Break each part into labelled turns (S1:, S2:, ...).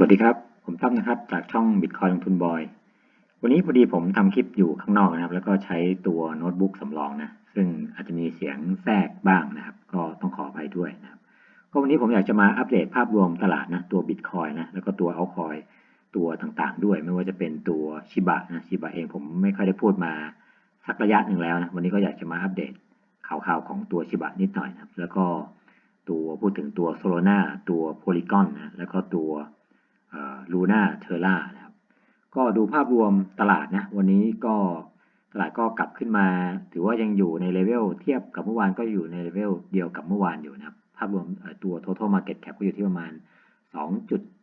S1: สวัสดีครับ ผมตั้มนะครับ จากช่อง Bitcoin ลงทุนบอย วันนี้พอดีผมทำคลิปอยู่ข้างนอกนะครับ แล้วก็ใช้ตัวโน้ตบุ๊กสำรองนะ ซึ่งอาจจะมีเสียงแทรกบ้างนะครับ ก็ต้องขออภัยด้วยนะครับก็วันนี้ผมอยากจะมาอัปเดตภาพรวมตลาดนะ ตัว Bitcoin นะ แล้วก็ตัวเอาคอยตัวต่างๆ ด้วย ไม่ว่าจะเป็นตัวชิบะนะชิบะเองผมไม่ค่อยได้พูดมาสักระยะหนึ่งแล้วนะ วันนี้ก็อยากจะมาอัปเดตข่าวๆของตัวชิบะนิดหน่อยนะครับ แล้วก็ตัวพูดถึงตัวโซโลนาตัวโพลีกอนนะ แล้วก็ตัว ลูน่าเทอร่านะครับ ก็ดูภาพรวมตลาดนะ วันนี้ก็ตลาดก็กลับขึ้นมา ถือว่ายังอยู่ในเลเวลเทียบกับเมื่อวานก็อยู่ในเลเวลเดียวกับเมื่อวานอยู่นะครับ ภาพรวมตัว total market cap ก็อยู่ที่ประมาณ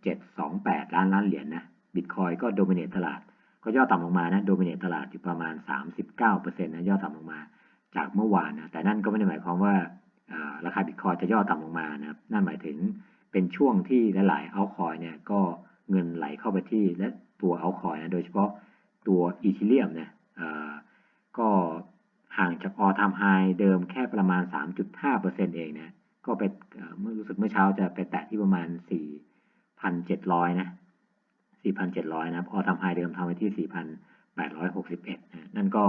S1: 2.728 ล้านล้านเหรียญนนะบิตคอยก็โดมิเนตตลาด ก็ย่อต่ำลงมานะโดมิเนตตลาดอยู่ประมาณ 39%นะย่อต่ำลงมาจากเมื่อวานนะแต่นั่นก็ไม่ได้หมายความว่าราคาบิตคอยจะย่อต่ำลงมานะครับนั่นหมายถึง เป็นช่วงที่หลายๆเอาคอยเนี่ยก็เงินไหลเข้าไปที่และตัวเอาคอยนะโดยเฉพาะตัวอีเทเรียมเนี่ยก็ห่างจากออทามไฮเดิมแค่ประมาณ 3.5%เองนะก็ไปเมื่อรู้สึกเมื่อเช้าจะไปแตะที่ประมาณ 4,700 นะ 4,700 นะออทามไฮเดิมทำไว้ที่ 4,861 นะ นั่นก็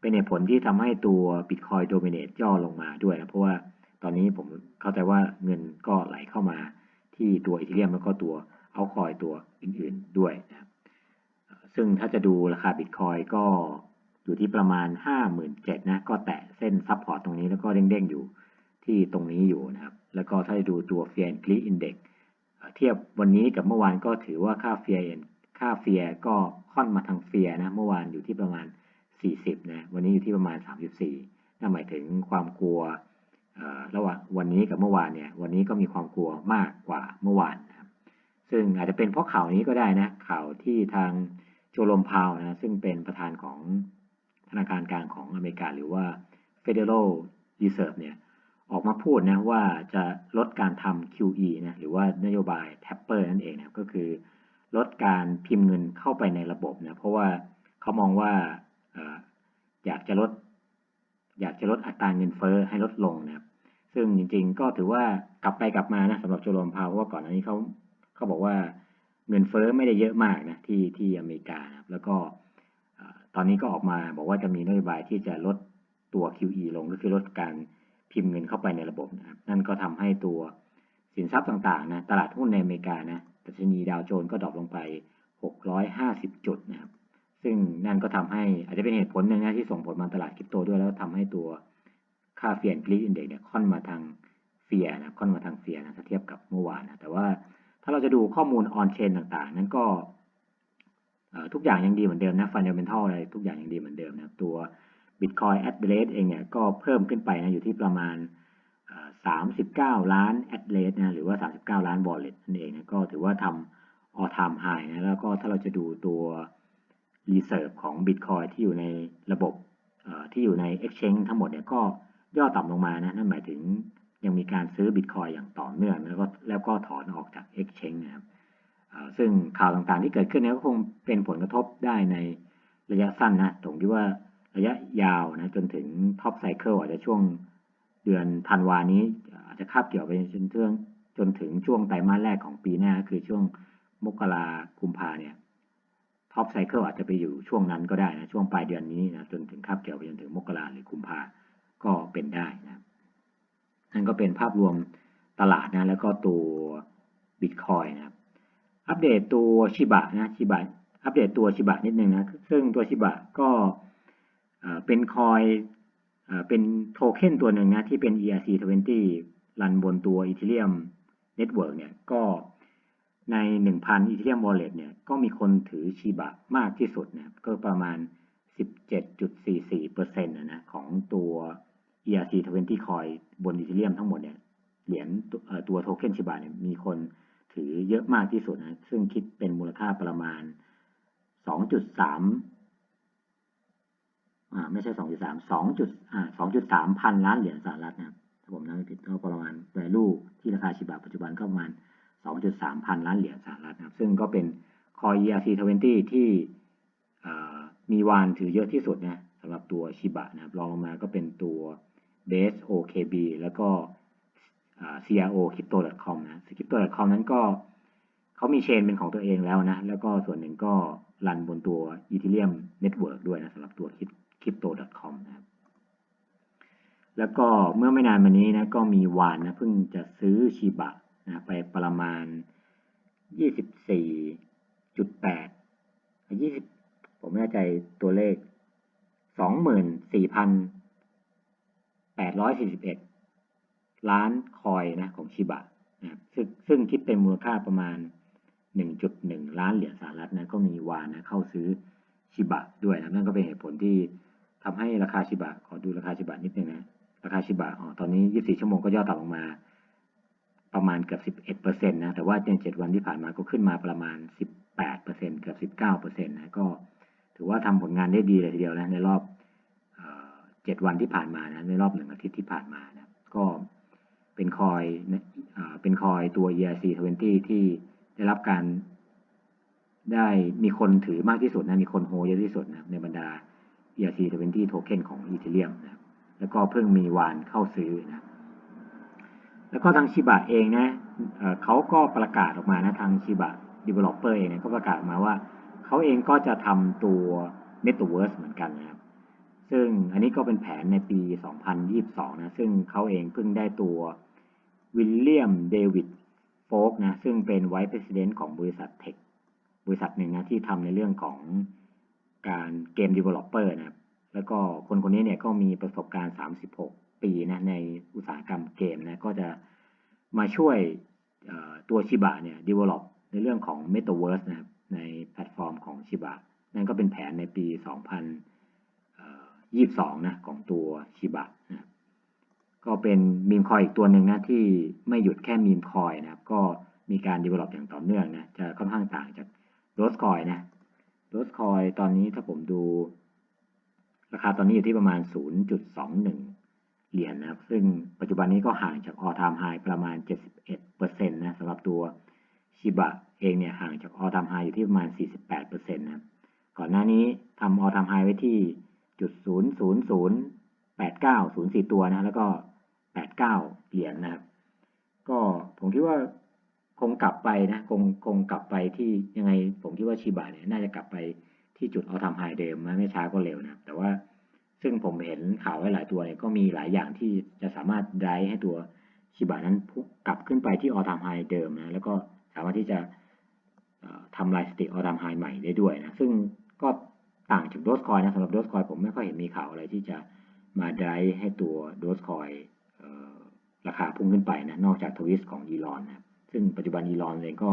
S1: เป็นเหตุผลที่ทำให้ตัว Bitcoin Dominate ย่อลงมาด้วยนะ เพราะว่าตอนนี้ผมเข้าใจว่าเงินก็ไหลเข้ามา ที่ตัวอีเทเรียมแล้วก็ตัวเอาคอยตัวอื่นๆด้วยนะครับซึ่งถ้าจะดูราคาบิตคอยก็อยู่ที่ประมาณ 57,000นะก็แตะเส้นซับพอร์ตตรงนี้แล้วก็เด้งๆอยู่ที่ตรงนี้อยู่นะครับ แล้วก็ถ้าดูตัว Fear and Greed Index เทียบวันนี้กับเมื่อวานก็ถือว่าค่า Fear ค่า Fear ก็ค่อนมาทาง Fear นะเมื่อวานอยู่ที่ประมาณ 40นะวันนี้อยู่ที่ประมาณ 34นั่นหมายถึงความกลัว ระหว่างวันนี้กับเมื่อวานเนี่ย วันนี้ก็มีความกลัวมากกว่าเมื่อวานนะครับ ซึ่งอาจจะเป็นเพราะข่าวนี้ก็ได้นะ ข่าวที่ทางโจลมพาวนะ ซึ่งเป็นประธานของธนาคารกลางของอเมริกา หรือว่า Federal Reserve เนี่ย ออกมาพูดนะว่าจะลดการทำ QE นะ หรือว่านโยบาย Tapper นั่นเองนะก็คือลดการพิมพ์เงินเข้าไปในระบบนะ เพราะว่าเขามองว่าอยากจะลด อยากจะลดอัตราเงินเฟ้อให้ลดลงนะครับ ซึ่งจริงๆ ก็ถือว่ากลับไปกลับมานะสำหรับโจลมพาวเพราะว่าก่อนหน้านี้เขาเขาบอกว่าเงินเฟ้อไม่ได้เยอะมากนะที่ที่อเมริกานะแล้วก็ตอนนี้ก็ออกมาบอกว่าจะมีนโยบายที่จะลดตัว QE ลงก็คือลดการพิมพ์เงินเข้าไปในระบบนะครับนั่นก็ทำให้ตัวสินทรัพย์ต่างๆนะตลาดหุ้นในอเมริกานะดัชนีดาวโจนส์ก็ดรอปลงไป 650 จุดนะครับ ซึ่งนั่นก็ทำให้อาจจะเป็นเหตุผลหนึ่งนะที่ส่งผลมาตลาดคริปโตด้วยแล้วทำให้ตัวค่าเฟียนกรีดอินเด็กเนี่ยค่อนมาทางเฟียนะค่อนมาทางเฟียนะถ้าเทียบกับเมื่อวานนะแต่ว่าถ้าเราจะดูข้อมูลออนเชนต่างๆ นั้นก็ทุกอย่างยังดีเหมือนเดิมนะฟันเดเมนทัลอะไรทุกอย่างยังดีเหมือนเดิมนะตัว Bitcoin address เองเนี่ยก็เพิ่มขึ้นไปนะอยู่ที่ประมาณ 39 ล้าน address นะหรือว่า 39 ล้าน wallet นั่นเองนะก็ถือว่าทำ all time high นะแล้วก็ถ้าเราจะดูตัว reserve ของ Bitcoin ที่อยู่ในระบบที่อยู่ใน exchange ทั้งหมดเนี่ยก็ย่อต่ำลงมานะนั่นหมายถึงยังมีการซื้อ Bitcoin อย่างต่อเนื่องแล้วก็แล้วก็ถอนออกจาก exchange นะครับซึ่งข่าวต่างๆที่เกิดขึ้นเนี่ยก็คงเป็นผลกระทบได้ในระยะสั้นนะตรงที่ว่าระยะยาวนะจนถึงท็อปไซเคิลอาจจะช่วงเดือนธันวานี้อาจจะคาบเกี่ยวไปจนถึงจนถึงช่วงไตรมาสแรกของปีหน้า คือช่วงมกราคุมภาเนี่ย ท็อปไซเคิลอาจจะไปอยู่ช่วงนั้นก็ได้นะช่วงปลายเดือนนี้นะจนถึงคาบเกี่ยวไปจนถึงมกราหรือคุมภาก็เป็นได้นะนั่นก็เป็นภาพรวมตลาดนะแล้วก็ตัวบิตคอยนะครับอัปเดตตัวชิบะนะชิบะอัปเดตตัวชิบะนิดนึงนะซึ่งตัวชิบะก็เป็นคอยเป็นโทเค็นตัวหนึ่งนะที่เป็น ERC20 รันบนตัว Ethereum Network เนี่ยก็ ใน 1,000 Ethereum Wallet เนี่ยก็มีคนถือชิบะมากที่สุดนะก็ประมาณ 17.44%นะนะของตัว ERC20 Coin บน Ethereum ทั้งหมดเนี่ยเหรียญตัวโทเค็นชิบะเนี่ยมีคนถือเยอะมากที่สุดนะซึ่งคิดเป็นมูลค่าประมาณ 2.3อ่าไม่ใช่ 2.3 2จุดอ่า2.3 พันล้านเหรียญสหรัฐนะครับถ้าผมนับผิดก็ประมาณ value ที่ราคาชิบะปัจจุบันก็ประมาณ 2.3 พันล้านเหรียญสหรัฐนะครับ ซึ่งก็เป็น Coin ERC20 ที่มีวานถือเยอะที่สุดนะสำหรับตัวชิบะนะครับรองลงมาก็เป็นตัว Base OKB แล้วก็ CRO Crypto.com นะ Crypto.com นั้นก็เขามีเชนเป็นของตัวเองแล้วนะ แล้วก็ส่วนหนึ่งก็รันบนตัว Ethereum Network ด้วยนะสำหรับตัว crypto.com นะครับแล้วก็เมื่อไม่นานมานี้นะก็มีวานนะเพิ่งจะซื้อชีบะ นะไปประมาณ 24.8 20 ผมไม่แน่ใจตัวเลข 24,841 ล้านคอยนะของชิบะนะซึ่งซึ่งคิดเป็นมูลค่าประมาณ 1.1 ล้านเหรียญสหรัฐนะก็มีวานนะเข้าซื้อชิบะด้วยนะนั่นก็เป็นเหตุผลที่ทำให้ราคาชิบะขอดูราคาชิบะนิดนึงนะราคาชิบะอ๋อตอนนี้ 24 ชั่วโมงก็ย่อต่ำลงมา ประมาณเกือบ11เปอร์เซ็นะแต่ว่าใน7วันที่ผ่านมาก็ขึ้นมาประมาณ 18เปอร์เกือบ19เปอร์เซ็นะก็ถือว่าทำผลงานได้ดีเลยทีเดียวนะในรอบเจ็ดวันที่ผ่านมานะในรอบหนึ่งอาทิตย์ที่ผ่านมานะก็เป็นคอยเป็นคอยตัว ERC 20ที่ได้รับการได้มีคนถือมากที่สุดนะมีคนโฮเยอะที่สุดนะในบรรดา ERC 20โทเค็นของ Ethereum นะแล้วก็เพิ่งมีวานเข้าซื้อนะ แล้วก็ทางชิบะเองนะเเขาก็ประกาศออกมานะทางชิบะ developer เองนะก็ประกาศออกมาว่าเขาเองก็จะทำตัว Metaverse เหมือนกันนะครับซึ่งอันนี้ก็เป็นแผนในปี 2022 นะ ซึ่งเขาเองเพิ่งได้ตัววิลเลียมเดวิดโฟกนะ ซึ่งเป็นไวท์เพรสิดเนนต์ของบริษัทเทค บริษัทหนึ่งนะ ที่ทำในเรื่องของการเกม developer นะครับ แล้วก็คนคนนี้เนี่ยก็มีประสบการณ์ 36 ปีนะในอุตสาหกรรมเกมนะก็จะมาช่วยตัวชิบะเนี่ย develop ในเรื่องของ Metaverse นะครับในแพลตฟอร์มของชิบะนั่นก็เป็นแผนในปี 2022 นะของตัวชิบะนะก็เป็นมีมคอยอีกตัวหนึ่งนะที่ไม่หยุดแค่มีมคอยนะครับ ก็มีการ develop อย่างต่อเนื่องนะจะค่อนข้างต่างจากโรสคอยนะโรสคอยตอนนี้ถ้าผมดู ราคาตอนนี้อยู่ที่ประมาณ 0.21 เหรียญนะครับ ซึ่งปัจจุบันนี้ก็ห่างจาก all time high ประมาณ 71%นะสำหรับตัวชิบะเองเนี่ยห่างจากออทามไฮอยู่ที่ประมาณ 48เปอร์เซ็นะครับก่อนหน้านี้ทำออทามไฮไว้ที่จุดศูนย์ศูนย์ศูนย์แปดเก้าศูนย์สี่ตัวนะแล้วก็แปดเก้าเหรียญนนะครับ ก็ผมคิดว่าคงกลับไปนะคงคงกลับไปที่ยังไงผมคิดว่าชิบะเนี่ยน่าจะกลับไปที่จุดออทามไฮเดิมไม่ช้าก็เร็วนะแต่ว่า ซึ่งผมเห็นข่าวไว้หลายตัวเนี่ยก็มีหลายอย่างที่จะสามารถไดให้ตัวชิบะนั้นกลับขึ้นไปที่ออทามไฮเดิมนะแล้วก็สามารถที่จะทำลายสติออทามไฮใหม่ได้ด้วยนะซึ่งก็ต่างจากโดสคอยนะสำหรับโดสคอยผมไม่ค่อยเห็นมีข่าวอะไรที่จะมาได้ให้ตัวโดสคอยราคาพุ่งขึ้นไปนะนอกจากทวิสของอีลอนนะซึ่งปัจจุบันอีลอนเองก็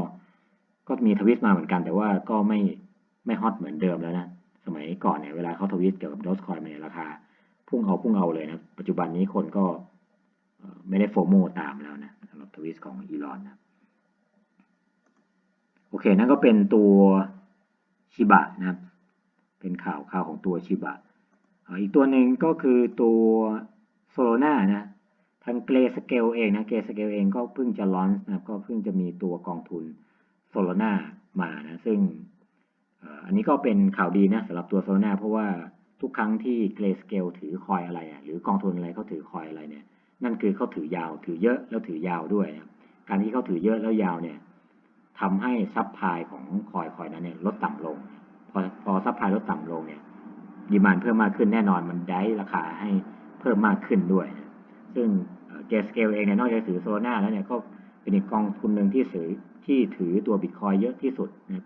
S1: ก็มีทวิสมาเหมือนกัน แต่ว่าก็ไม่ไม่ฮอตเหมือนเดิมแล้วนะ สมัยก่อนเนี่ยเวลาเขาทวิสเกี่ยวกับโดสคอยเนี่ยราคา พุ่งเอาพุ่งเอาเลยนะ ปัจจุบันนี้คนก็ไม่ได้โฟโมตามแล้วนะสำหรับทวิสของอีลอนนะโอเค นั่นก็เป็นตัวชิบะนะครับ เป็นข่าวข่าวของตัวชิบะอีกตัวหนึ่งก็คือตัวโซโลนานะทางเกรสเกลเองนะเกรสเกลเองก็เพิ่งจะลอนนะก็เพิ่งจะมีตัวกองทุนโซโลนามานะ ซึ่ง อันนี้ก็เป็นข่าวดีนะสำหรับตัวโซโลนาเพราะว่าทุกครั้งที่เกรสเกลถือคอยอะไรอะหรือกองทุนอะไรเขาถือคอยอะไรเนี่ยนั่นคือเขาถือยาวถือเยอะแล้วถือยาวด้วยนะการที่เขาถือเยอะแล้วยาวเนี่ยทำให้ซับพลายของคอยคอยนั้นเนี่ยลดต่ำลง พอพอซับพลายลดต่ำลงเนี่ยดีมานเพิ่มมากขึ้นแน่นอนมันได้ราคาให้เพิ่มมากขึ้นด้วย ซึ่งเจสเกลเองเนี่ยนอกจากถือโซลาร่าแล้วเนี่ยก็เป็นอีกกองทุนหนึ่งที่ถือที่ถือตัวบิตคอยเยอะที่สุดนะ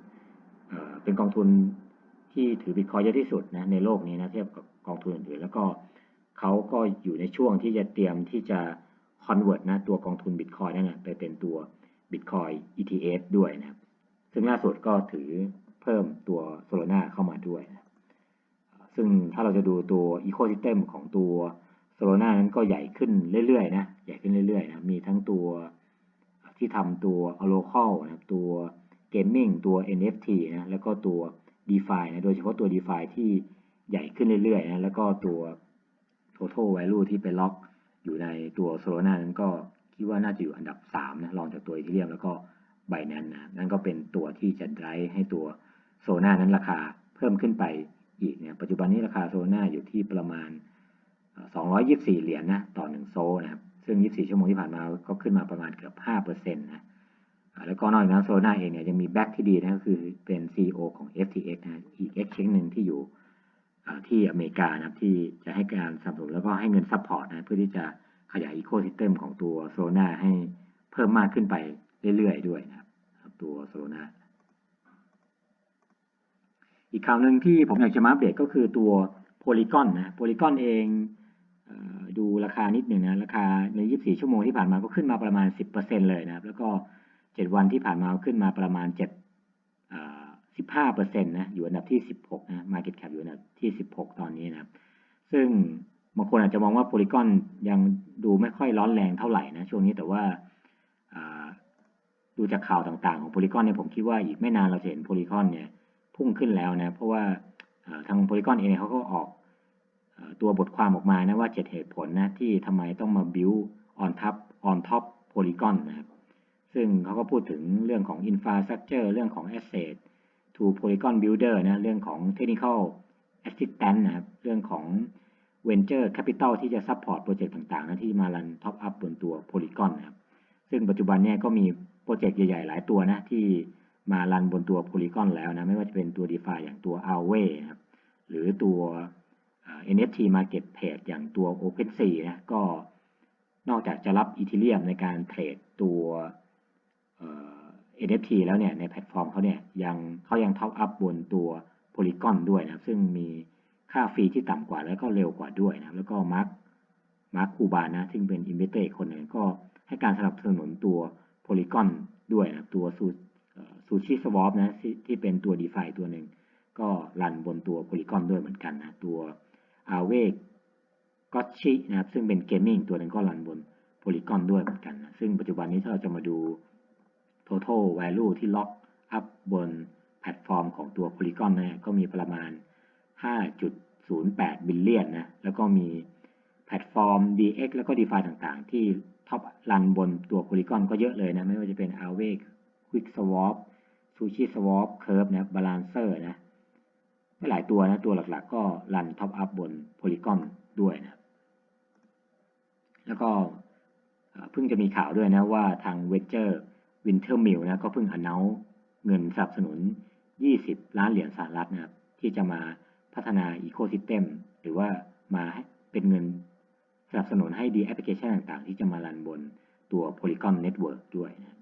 S1: เป็นกองทุนที่ถือบิตคอยเยอะที่สุดนะในโลกนี้นะเทียบกับกองทุนอื่นๆแล้วก็เขาก็อยู่ในช่วงที่จะเตรียมที่จะคอนเวิร์ตนะตัวกองทุนบิตคอยนั่นนะไปเป็นตัว Bitcoin ETF ด้วยนะซึ่งล่าสุดก็ถือเพิ่มตัว Solana เข้ามาด้วยนะซึ่งถ้าเราจะดูตัว Ecosystem ของตัว Solana นั้นก็ใหญ่ขึ้นเรื่อยๆนะใหญ่ขึ้นเรื่อยๆนะมีทั้งตัวที่ทำตัว local นะตัว gaming ตัว NFT นะ แล้วก็ตัว DeFi นะ โดยเฉพาะตัว DeFi ที่ใหญ่ขึ้นเรื่อยๆนะ แล้วก็ตัว total value ที่ไปล็อกอยู่ในตัว Solana นั้นก็คิดว่าน่าจะอยู่อันดับ 3 นะ รองจากตัวอีเทีเรียมแล้วก็ไบแนนนะ นั่นก็เป็นตัวที่จะไดรให้ตัวโซน่านั้นราคาเพิ่มขึ้นไปอีกเนี่ย ปัจจุบันนี้ราคาโซน่าอยู่ที่ประมาณ 224 เหรียญนนะ ต่อ 1 โซนะครับ ซึ่ง 24 ชั่วโมงที่ผ่านมาก็ขึ้นมาประมาณเกือบ 5%นะ แล้วก็นอกจากนั้นโซนาเองเนี่ยยังมีแบ็กที่ดีนะก็คือเป็น CEO ของ FTX นะอีก exchange หนึ่งที่อยู่ที่อเมริกานะที่จะให้การสนับสนุนแล้วก็ให้เงินซัพพอร์ตนะเพื่อที่จะขยายอีโค y ิสเต็มของตัวโซนาให้เพิ่มมากขึ้นไปเรื่อยๆด้วยนะครับตัวโซนาอีกข่าวหนึ่งที่ผมอยากจะมาอัปเดตก็คือตัวโพลีกอนนะโพลีกอนเองดูราคานิดหนึ่งนะราคาใน 24 ชั่วโมงที่ผ่านมาก็ขึ้นมาประมาณ 10%เลยนะครับแล้วก็ 7วันที่ผ่านมาขึ้นมาประมาณ7เปอ่อ15%นต์นะอยู่อันดับที่16นะ Market Cap อยู่อันดับที่16ตอนนี้นะครับ ซึ่งบางคนอาจจะมองว่าโพลีกอนยังดูไม่ค่อยร้อนแรงเท่าไหร่นะ ช่วงนี้แต่ว่าดูจากข่าวต่างๆของโพลีกอนเนี่ยผมคิดว่าอีกไม่นานเราจะเห็นโพลีกอนเนี่ยพุ่งขึ้นแล้วนะเพราะว่าทางโพลีกอนเองเขาก็ออกตัวบทความออกมานะว่า 7 เหตุผลนะที่ทำไมต้องมา build on top on top polygon นะครับ ซึ่งเขาก็พูดถึงเรื่องของ infrastructure เรื่องของ asset to polygon builder นะเรื่องของ technical assistance นะครับเรื่องของ venture capital ที่จะ support โปรเจกต์ต่างๆนะที่มารัน top up บนตัว polygon นะครับซึ่งปัจจุบันเนี่ยก็มีโปรเจกต์ใหญ่ๆ หลายตัวนะที่มารันบนตัว polygon แล้วนะไม่ว่าจะเป็นตัว DeFi อย่างตัว Aave นะครับหรือตัวเอ่อ NFT marketplace อย่างตัว OpenSea นะก็นอกจากจะรับอีเทเรียมในการเทรดตัว NFT แล้วเนี่ยในแพลตฟอร์มเขาเนี่ยยังเขายังท็อปอัพบนตัว Polygon ด้วยนะครับ ซึ่งมีค่าฟรีที่ต่ำกว่าแล้วก็เร็วกว่าด้วยนะครับ แล้วก็มาร์คมาร์คคูบานะ ซึ่งเป็นอินเวสเตอร์คนหนึ่งก็ให้การสนับสนุนตัว Polygon ด้วยนะครับตัวซูซูชิสวอปนะที่เป็นตัว DeFi ตัวหนึ่ง ก็รันบนตัว Polygon ด้วยเหมือนกันนะ ตัว a v e ก็ชินะครับซึ่งเป็นเกมมิ่งตัวหนึงก็รันบน Polygon ด้วยเหมือนกันนะ ซึ่งปัจจุบันนี้ถ้าเราจะมาดู total value ที่ล็อกอัพบนแพลตฟอร์มของตัว Polygon นี่ยก็มีประมาณ 5.08 บิลเลียนนะ แล้วก็มีแพลตฟอร์ม DX แล้วก็ DeFi ต่างๆ ที่ท็อปรันบนตัว Polygon ก็เยอะเลยนะ ไม่ว่าจะเป็น Aave Quick Swap Sushi Swap Curve นะ Balancer นะหลายตัวนะ ตัวหลักๆ ก็รันท็อปอัพบน Polygon ด้วยนะ แล้วก็เพิ่งจะมีข่าวด้วยนะว่าทาง Venture Wintermill นะก็เพิ่ง announce เงินสนับสนุน 20 ล้านเหรียญสหรัฐนะครับ ที่จะมาพัฒนา Ecosystem หรือว่ามาเป็นเงินสนับสนุนให้ดีแอปพลิเคชันต่างๆ ที่จะมารันบนตัว Polygon Network ด้วยนะ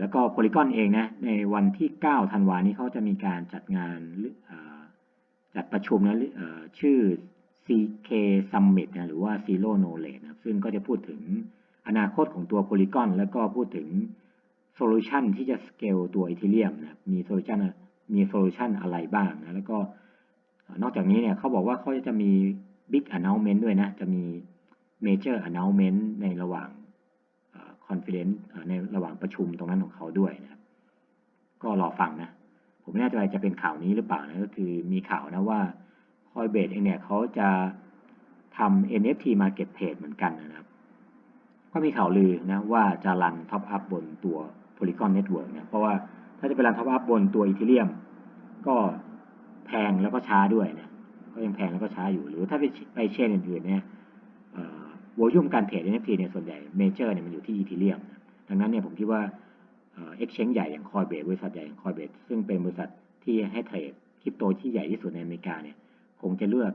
S1: แล้วก็ Polygon เองนะในวันที่ 9 ธันวานี้เขาจะมีการจัดงานจัดประชุมนะชื่อชื่อ CK Summit นะหรือว่า Zero Knowledge นะซึ่งก็จะพูดถึง อนาคตของตัว Polygon แล้วก็พูดถึงโซลูชันที่จะสเกลตัว Ethereum นะมีโซลูชันมีโซลูชันอะไรบ้างนะแล้วก็นอกจากนี้เนี่ยเขาบอกว่าเขาจะมี Big Announcement ด้วยนะ จะมี Major Announcement ในระหว่างคอนเฟ e นซ์ในระหว่างประชุมตรงนั้นของเขาด้วยนะครับก็รอฟังนะ ผมไม่แน่ใจจะเป็นข่าวนี้หรือเปล่านะ ก็คือมีข่าวนะว่า Coinbase เองเนี่ยเขาจะทำ NFT Marketplace เหมือนกันนะครับ ก็มีข่าวลือนะว่าจะรันท็อปอัพบนตัว Polygon Network เนี่ยเพราะว่าถ้าจะไปรันท็อปอัพบนตัว Ethereum ก็แพงแล้วก็ช้าด้วยนะก็ยังแพงแล้วก็ช้าอยู่ หรือถ้าไปไปเชนอื่นๆเนี่ยวอลุ่มการเทรด NFT เนี่ยส่วนใหญ่เมเจอร์เนี่ยมันอยู่ที่อี h ทเ e ียมดังนั้นเนี่ยผมคิดว่าเอ็กชแนนใหญ่อย่าง Coinbase บริษัทใหญ่อย่าง Coinbase ซึ่งเป็นบริษัทที่ให้เทรดคริปโตที่ใหญ่ที่สุดในอเมริกาเนี่ยคงจะเลือก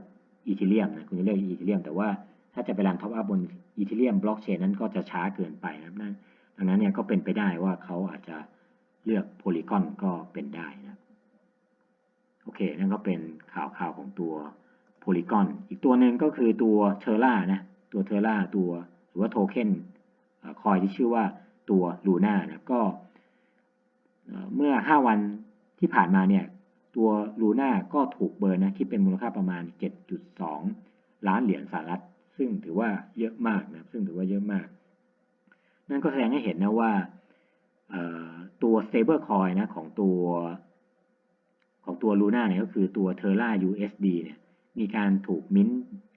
S1: อี h ทเ e ียมนะคงจะเลือกอี h ทเ e ียมแต่ว่า ถ้าจะไปรันท็อปอัพบนอี h ทเ e ียมบล็อกเชนนั้นก็จะช้าเกินไปนะครับนั่นดังนั้นเนี่ยก็เป็นไปได้ว่าเขาอาจจะเลือกโพลีกอนก็เป็นได้นะโอเค นั่นก็เป็นข่าวข่าวของตัวโพลีกอนอีกตัวหนึ่งก็คือตัวเทอร่านะ ตัวเทอร่าตัวหรือว่าโทเค็นคอยที่ชื่อว่าตัวลูน่านะก็เอ่อเมื่อ 5 วันที่ผ่านมาเนี่ย ตัวลูน่าก็ถูกเบิร์นนะคิดเป็นมูลค่าประมาณ 7.2 ล้านเหรียญสหรัฐ ซึ่งถือว่าเยอะมากนะซึ่งถือว่าเยอะมาก นั่นก็แสดงให้เห็นนะว่าตัว stable coin นะของตัวของตัวลูน่าเนี่ยก็คือตัว Terra USD เนี่ยมีการถูกมิ้น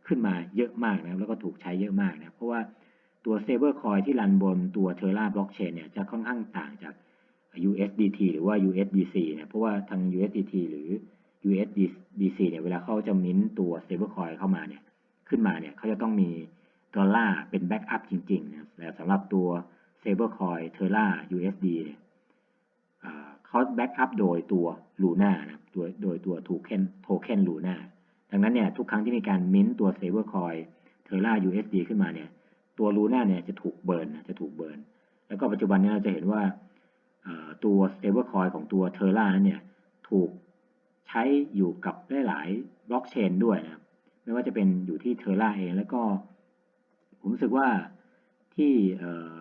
S1: ขึ้นมาเยอะมากนะครับแล้วก็ถูกใช้เยอะมากนะเพราะว่าตัว stable coin ที่รันบนตัว Terra blockchain เนี่ยจะค่อนข้างต่างจาก USDT หรือว่า USDC เนี่ยเพราะว่าทาง USDT หรือ USDC เนี่ยเวลาเขาจะมิ้นตัว stable coin เข้ามาเนี่ย ขึ้นมาเนี่ยเขาจะต้องมีดอลลาร์เป็นแบ็กอัพจริงๆนะแต่สำหรับตัว s a b l e c o i n Terra USD เนี่ยเขาแบ็กอัพโดยตัว Luna นะครับโดยโดยตัวโทเค็นโทเค็น Luna ดังนั้นเนี่ยทุกครั้งที่มีการมิ้นตัว s a b l e c o i n Terra USD ขึ้นมาเนี่ยตัว Luna เนี่ยจะถูกเบิร์นจะถูกเบิร์นแล้วก็ปัจจุบันนี้เราจะเห็นว่าตัว s a b l e c o i n ของตัว Terra นั้นเนี่ยถูกใช้อยู่กับหลายๆบล็อกเชนด้วยนะครับ ไม่ว่าจะเป็นอยู่ที่ Terra เองแล้วก็ ผมรู้สึกว่าที่อ่อ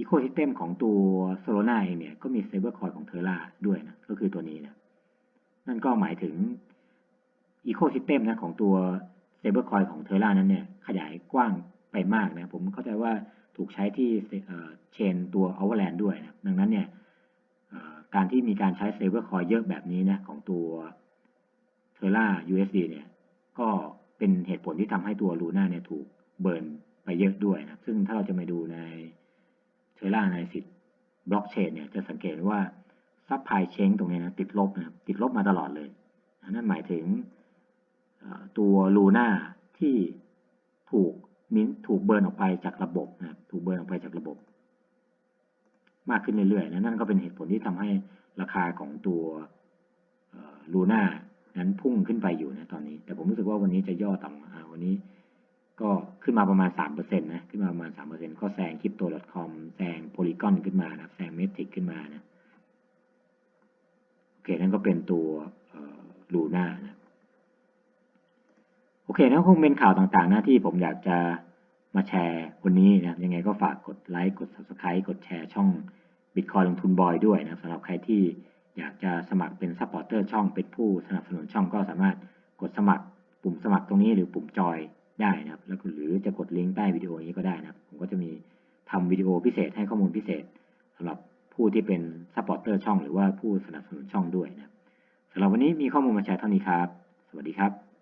S1: ecosystem ของตัว Solana เองเนี่ยก็มี stablecoin ของ Terra ด้วยนะก็คือตัวนี้นะนั่นก็หมายถึง ecosystem นะของตัว stablecoin ของ Terra นั้นเนี่ยขยายกว้างไปมากนะผมเข้าใจว่าถูกใช้ที่เชนตัว Overland ด้วยนะดังนั้นเนี่ยการที่มีการใช้ stablecoin เยอะแบบนี้นะของตัว Terra USD เนี่ย ก็เป็นเหตุผลที่ทำให้ตัว Luna เนี่ยถูกเบิร์นไปเยอะด้วยนะซึ่งถ้าเราจะมาดูใน Terra ในสิทธิ์บล็อกเชนเนี่ยจะสังเกตว่าซัพพลายเชนตรงนี้นะติดลบนะครับติดลบมาตลอดเลยนั่นหมายถึงตัว Luna ที่ถูกมิ้นถูกเบิร์นออกไปจากระบบนะครับถูกเบิร์นออกไปจากระบบ มากขึ้นเรื่อยๆนะนั่นก็เป็นเหตุผลที่ทำให้ราคาของตัวลูน่า นั้นพุ่งขึ้นไปอยู่นะตอนนี้ แต่ผมรู้สึกว่าวันนี้จะย่อต่ำอ่าวันนี้ ก็ขึ้นมาประมาณสามเปอร์เซ็นต์นะขึ้นมาประมาณสามเปอร์เซ็นต์ก็แซงคริปโต .com แซงโพลีกอนขึ้นมานะแซงเมทริกขึ้นมานะโอเคนั่นก็เป็นตัวลูน่านะโอเคนะคงเป็นข่าวต่างๆ หนะที่ผมอยากจะมาแชร์วันนี้นะยังไงก็ฝากกดไลค์กด Subscribe กดแชร์ช่อง Bitcoin ลงทุนบอยด้วยนะสำหรับใครที่ อยากจะสมัครเป็นซัพพอร์เตอร์ช่องเป็นผู้สนับสนุนช่องก็สามารถกดสมัครปุ่มสมัครตรงนี้หรือปุ่มจอยได้นะครับ แล้วก็หรือจะกดลิงก์ใต้วิดีโอนี้ก็ได้นะครับ ผมก็จะมีทำวิดีโอพิเศษให้ข้อมูลพิเศษสำหรับผู้ที่เป็นซัพพอร์เตอร์ช่องหรือว่าผู้สนับสนุนช่องด้วยนะครับสำหรับวันนี้มีข้อมูลมาแชร์เท่านี้ครับ สวัสดีครับ